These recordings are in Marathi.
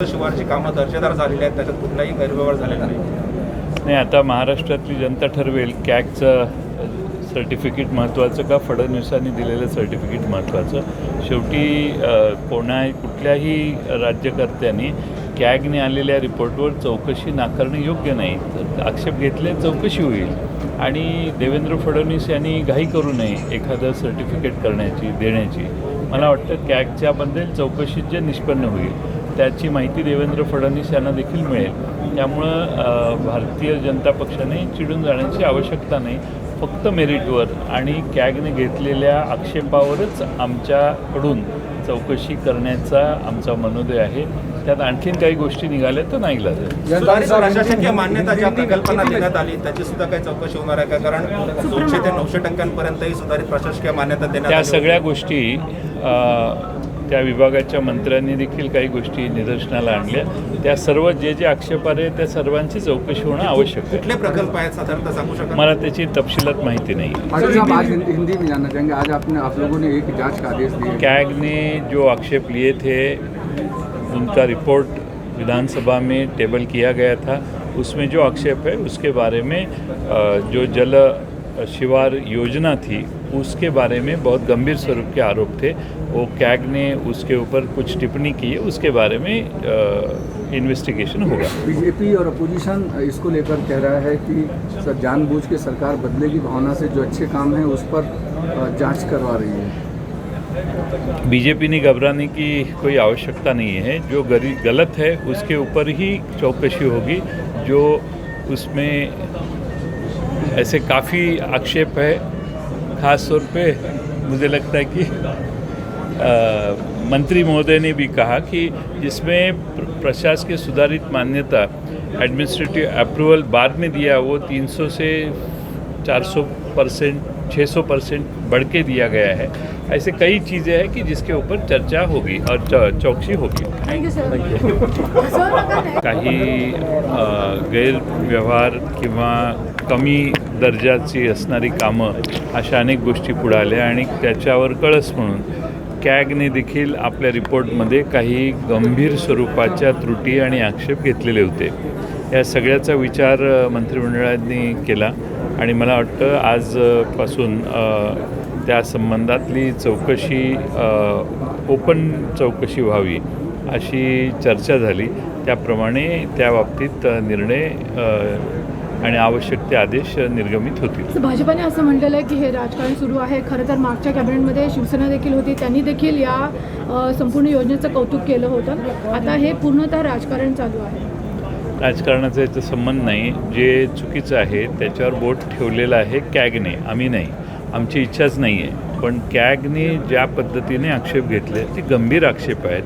शिवारची कामं दर्जेदार झालेली आहेत त्याच्यात कुठलाही गैरव्यवहार झालेला नाही. नाही आता महाराष्ट्रातली जनता ठरवेल कॅगचं सर्टिफिकेट महत्त्वाचं का फडणवीसांनी दिलेलं सर्टिफिकेट महत्त्वाचं? शेवटी कोणा कुठल्याही राज्यकर्त्यांनी कॅगने आलेल्या रिपोर्टवर चौकशी नाकारणे योग्य नाही. तर आक्षेप घेतले चौकशी होईल. आणि देवेंद्र फडणवीस यांनी घाई करू नये एखादं सर्टिफिकेट करण्याची देण्याची. मला वाटतं कॅगच्याबद्दल चौकशीत जे निष्पन्न होईल. त्याची माहिती देवेंद्र फडणवीस यांना देखील मिळेल. त्यामुळं भारतीय जनता पक्षाने चिडून जाण्याची आवश्यकता नाही. फक्त मेरिटवर आणि कॅगने घेतलेल्या आक्षेपावरच आमच्याकडून चौकशी करण्याचा आमचा मनोदय आहे. त्यात आणखीन काही गोष्टी निघाल्या तर नाही प्रशासकीय मान्यता ज्या प्रकल्पांना देण्यात आली. त्याची सुद्धा काही चौकशी होणार आहे का? कारण दोनशे ते नऊशे टक्क्यांपर्यंतही सुधारित प्रशासकीय मान्यता देण्यात त्या सगळ्या गोष्टी त्या विभागाच्या मंत्र्यांनी देखील काही गोष्टी निदर्शनाला आणल्या. त्या सर्व जे जे आक्षेप आहे त्या सर्वांची चौकशी होणं आवश्यक आहे. कुठले प्रकल्प आहेत? साधारणतः सांगू शकाल? मला त्याची तपशिलात माहिती नाही. डॉक्टर साहब आज हिंदी हिंदी में जानना चाहेंगे आज आपने आप लोगों ने एक जांच का आदेश दिया कैग ने जो आक्षेप लिए थे उनका रिपोर्ट विधानसभा में टेबल किया गया था. उसमें जो आक्षेप है उसके बारे में जो जल शिवार योजना थी उसके बारे में बहुत गंभीर स्वरूप के आरोप थे। वो कैग ने उसके ऊपर कुछ टिप्पणी की है उसके बारे में इन्वेस्टिगेशन होगा। बीजेपी और अपोजिशन इसको लेकर कह रहा है कि सर जानबूझ के सरकार बदले की भावना से जो अच्छे काम हैं उस पर जाँच करवा रही है। बीजेपी ने घबराने की कोई आवश्यकता नहीं है। जो गलत है उसके ऊपर ही चौकशी होगी। जो उसमें ऐसे काफ़ी आक्षेप है ख़ास तौर पे मुझे लगता है कि आ, मंत्री महोदय ने भी कहा कि जिसमें प्रशासन के सुधारित मान्यता एडमिनिस्ट्रेटिव अप्रूवल बाद में दिया वो 300 से 400 परसेंट 600 परसेंट बढ़ के दिया गया है। ऐसे कई चीज़ें हैं कि जिसके ऊपर चर्चा होगी और चौकसी होगी। काही गैरव्यवहार किंवा कमी दर्जाची असणारी कामं अशा अनेक गोष्टी पुढे आल्या आणि त्याच्यावर कळस म्हणून कॅगने देखील आपल्या रिपोर्टमध्ये काही गंभीर स्वरूपाच्या त्रुटी आणि आक्षेप घेतलेले होते. या सगळ्याचा विचार मंत्रिमंडळाने केला. आणि मला वाटतं आजपासून त्या संबंधातली चौकशी ओपन चौकशी व्हावी अशी चर्चा झाली. त्याप्रमाणे त्या बाबतीत निर्णय आणि आवश्यक ते आदेश निर्गमित होतील. तर भाजपाने असं म्हटलेलं आहे की हे राजकारण सुरू आहे. खरं तर मागच्या कॅबिनेटमध्ये शिवसेना देखील होती. त्यांनी देखील या संपूर्ण योजनेचं कौतुक केलं होतं. आता हे पूर्णतः राजकारण चालू आहे. राजकारणाचा याचा संबंध नाही. जे चुकीचं आहे त्याच्यावर बोट ठेवलेलं आहे कॅगने. आम्ही नाही. आमची इच्छाच नाही आहे पण कॅगने ज्या पद्धतीने आक्षेप घेतले ते गंभीर आक्षेप आहेत.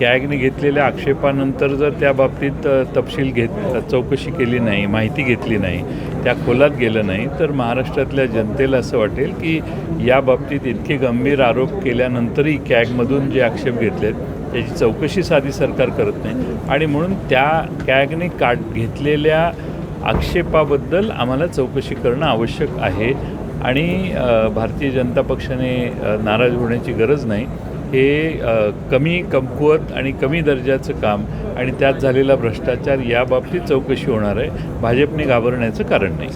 कॅगने घेतलेल्या आक्षेपानंतर जर त्या बाबतीत तपशील घेत चौकशी केली नाही माहिती घेतली नाही त्या खोलात गेलं नाही तर महाराष्ट्रातल्या जनतेला असं वाटेल की या बाबतीत इतके गंभीर आरोप केल्यानंतरही कॅगमधून जे आक्षेप घेतलेत त्याची चौकशी साधी सरकार करत नाही. आणि म्हणून त्या कॅगने काढ घेतलेल्या आक्षेपाबद्दल आम्हाला चौकशी करणं आवश्यक आहे. आणि भारतीय जनता पक्षाने नाराज होण्याची गरज नाही. हे कमी कमकुवत आणि कमी दर्जाचं काम आणि त्यात झालेला भ्रष्टाचार याबाबतीत चौकशी होणार आहे. भाजपने घाबरण्याचं कारण नाही.